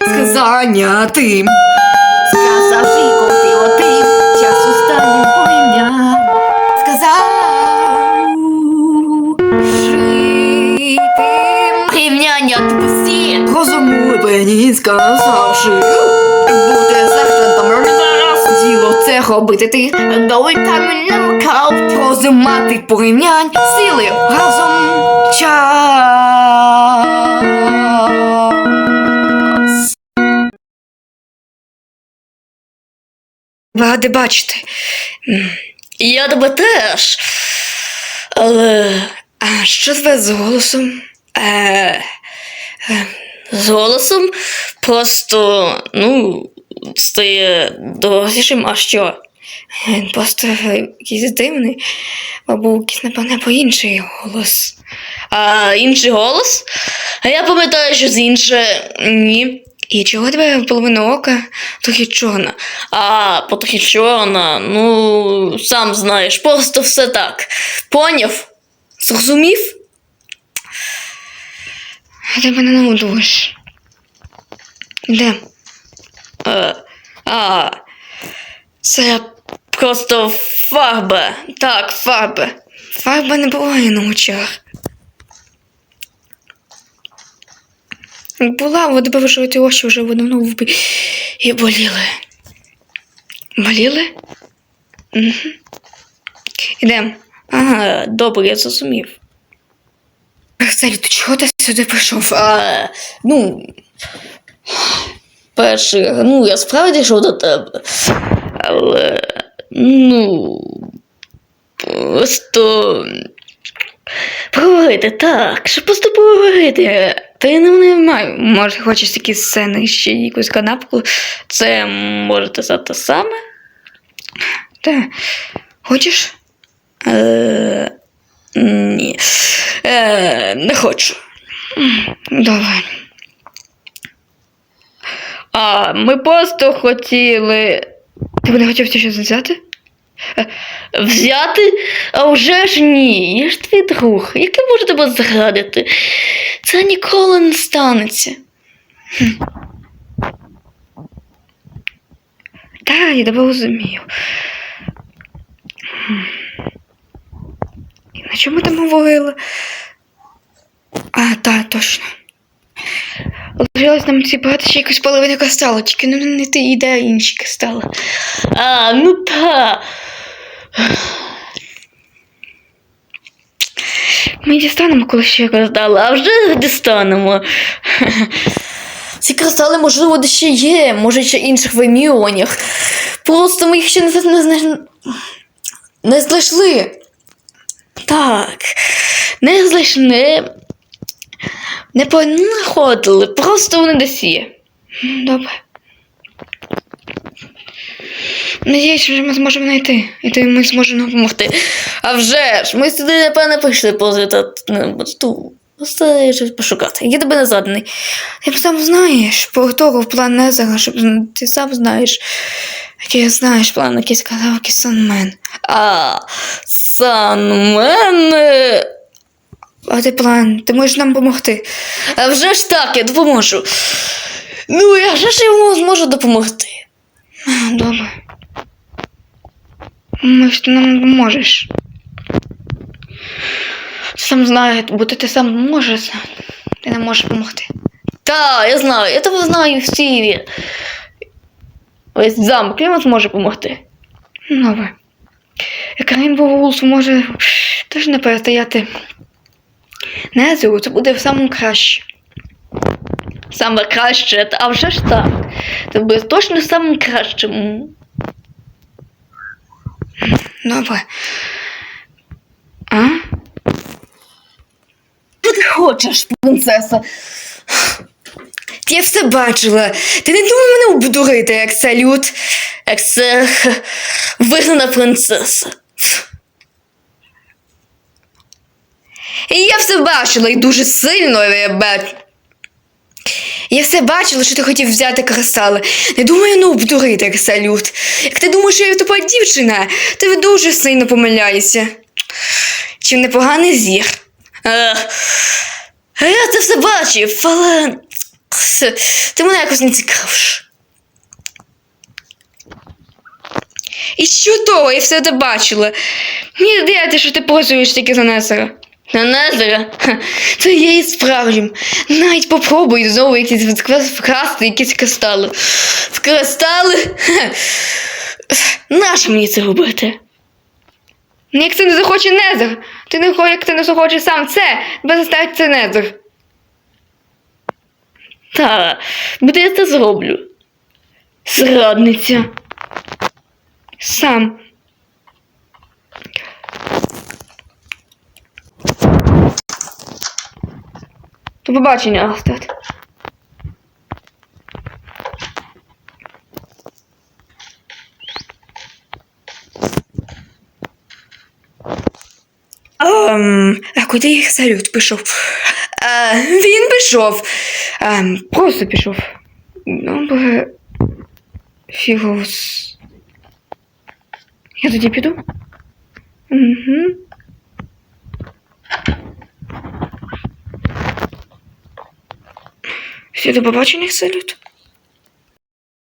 Сказання тим. Сказав Жіко, ти отим. Час останнім порівнянь. Сказав. Житим. Порівняння тупості. Розумлені сказавши. Бути сержантом зараз. Діло це робити ти. Доли там не макав. Розумати порівнянь. Сили разом. Час. Ради бачити. Я тебе теж. Але А що з вас з голосом? е, е, з голосом просто, ну, стає дорослішим, а що? Він просто якийсь дивний, або якийсь, напевне, по інший голос. А інший голос? А я пам'ятаю, що з інше ні. І чого тебе половина ока трохи чорна? А потрохи чорна, ну, сам знаєш, просто все так. Поняв? Зрозумів? А ти мене наудуєш. Де? Е, а, це просто фарба. Так, фарба. Фарба не буває на очах. Була, от тебе вже ті очі вже давно вбі... і боліли. Боліли? Угу. Ідем. Ага, добре, я зрозумів. Арселі, то чого ти сюди прийшов? А, ну, перше, ну, я справді йшов до тебе. Але, ну, просто поговорити, так, щоб просто поговорити. Та я не, не маю. Може, хочеш якісь сцени ще якусь канапку? Це може те те саме. Та. Хочеш? Е, ні. Е, не хочу. Давай. А ми просто хотіли Ти мене хотів щось взяти? взяти, а вже ж ні. Я ж твій друг. Який може тебе зрадити? Це ніколи не станеться. Так, я тебе розумію. І на чому там говорили? А, так, точно. Лишилось нам ці багато ще якось половина кристалу, тільки ну не ти і інші кристали. А, ну та. Ми дістанемо, коли ще Кристали, а вже дістанемо. Ці кристали, можливо, де ще є, може ще інших вимірюваннях. Просто ми їх ще не, не, не, не знайшли. Так, не знайшли. Не понаходили, просто вони десь є. Добре. Надіюсь, що ми зможемо знайти, і тоді ми зможемо допомогти. А вже ж, ми сюди, напевно, прийшли позитати. Просто щось пошукати. Я тебе не заданий. Ти сам знаєш, по того план Незера, щоб ти сам знаєш, який знаєш план, який сказав який. А, Санмен. А ти план, ти можеш нам допомогти. А вже ж так, я допоможу. Ну, я ж йому зможу допомогти. Добре. Ми ж ти нам не поможеш. Сам знаю, бо ти, ти сам можеш, ти не можеш допомогти. Та, я знаю, я тебе знаю всі. Ось замок клімат зможе допомогти. Добре. Як Рейнбоу може теж не перестояти Незеру, це буде в самому краще. Саме краще, а вже ж так. Це буде точно саме кращим. Добре. А? Що ти хочеш, принцеса? Я все бачила. Ти не думай мене обдурити, як салют. Як це вигнана принцеса. І я все бачила і дуже сильно я бачу. Я все бачила, що ти хотів взяти кристали. Не думаю, ну обдурити, салют. Як ти думаєш, що я тупа дівчина, ти дуже сильно помиляєшся. Чим непоганий зір. А я це все бачив, але ти мене якось не цікавиш. І що того, я все це бачила. Мені здається, що ти працюєш тільки за Незера. На Незера? Це є і справжнім. Навіть попробуй знову якісь вкрасти якісь кристали. Вкристали? Нащо мені це робити? Ну, Як це не захоче Незер? Ти не хо- як ти не захочеш сам це, тебе заставить це Незер. Та, буде я це зроблю. Зрадниця. Сам. До побачення, Астад. Ем, а куди їх салют пішов? Е, він пішов. Ем, просто пішов. Добре. Фігус. Я тоді піду. Угу. Все, до побачення, салют.